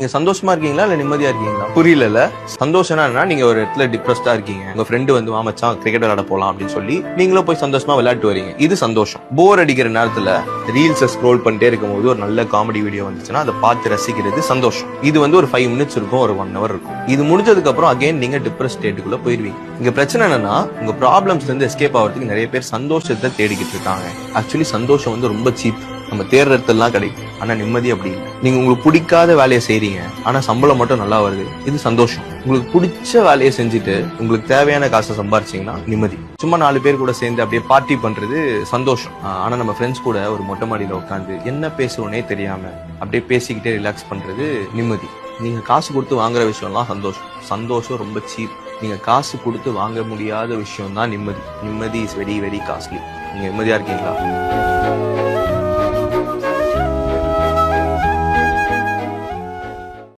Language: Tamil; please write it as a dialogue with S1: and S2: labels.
S1: நீங்க சந்தோஷமா இருக்கீங்களா? இல்ல நிம்மதியா இருக்கீங்களா? புரியல சந்தோஷம்னா என்ன நீங்க ஒரு இடத்துல டிப்ரெஸ்டா இருக்கீங்க. உங்க ஃப்ரெண்டு வந்து மாமச்சான் கிரிக்கெட் விளையாட போலாம் அப்படின்னு சொல்லி நீங்களும் போய் சந்தோஷமா விளையாட்டு வரீங்க. இது சந்தோஷம். போர் அடிக்கிற நேரத்துல ரீல்ஸை ஸ்க்ரோல் பண்ணிட்டே இருக்கும்போது ஒரு நல்ல காமெடி வீடியோ வந்துச்சுன்னா அதை பார்த்து ரசிக்கிறது சந்தோஷம். இது வந்து ஒரு ஃபைவ் மினிட்ஸ் இருக்கும் ஒரு ஒன் ஹவர் இருக்கும். இது முடிஞ்சதுக்கு அப்புறம் அகைன் நீங்க டிப்ரெஸ் ஸ்டேட்டுக்குள்ள போயிருவீங்க. இங்க பிரச்சனை என்னன்னா உங்க ப்ராப்ளம்ஸ்ல இருந்து எஸ்கேப் ஆகிறதுக்கு நிறைய பேர் சந்தோஷத்தை தேடிக்கிட்டு இருக்காங்க. ஆக்சுவலி சந்தோஷம் வந்து ரொம்ப சீப் நம்ம தேடுறதுலாம் கிடைக்கும். ஆனா நிம்மதி அப்படி இல்லை. நீங்க உங்களுக்கு பிடிக்காத வேலையை செய்றீங்க ஆனா சம்பளம் மட்டும் நல்லா வருது இது சந்தோஷம். உங்களுக்கு பிடிச்ச வேலையை செஞ்சுட்டு உங்களுக்கு தேவையான காசை சம்பாரிச்சீங்கன்னா நிம்மதி. சும்மா நாலு பேர் கூட சேர்ந்து அப்படியே பார்ட்டி பண்றது சந்தோஷம். ஆனா நம்ம ஃப்ரெண்ட்ஸ் கூட ஒரு மொட்டை மாடியில உட்காந்து என்ன பேசுவோன்னே தெரியாம அப்படியே பேசிக்கிட்டே ரிலாக்ஸ் பண்றது நிம்மதி. நீங்க காசு கொடுத்து வாங்குற விஷயம்லாம் சந்தோஷம். சந்தோஷம் ரொம்ப சீப் நீங்க காசு கொடுத்து வாங்க முடியாத விஷயம் தான் நிம்மதி. நிம்மதி இஸ் வெரி வெரி காஸ்ட்லி நீங்க நிம்மதியா இருக்கீங்களா?